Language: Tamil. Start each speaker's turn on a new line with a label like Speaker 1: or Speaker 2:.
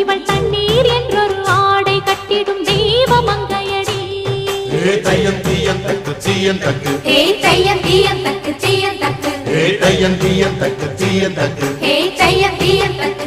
Speaker 1: இவள் தண்ணீர் என்றொரு ஆடை கட்டிடும் தெய்வ
Speaker 2: ஏ தையன் தீயன் தக்கு சீயன் தக்கு.
Speaker 3: ஏ தையன் தீயன் தக்கு சீயன் தக்கு.
Speaker 2: ஏ தையன் தீயன் தக்கு சீயன் தக்கு.
Speaker 3: ஏ தையன் தீயன் தக்கு.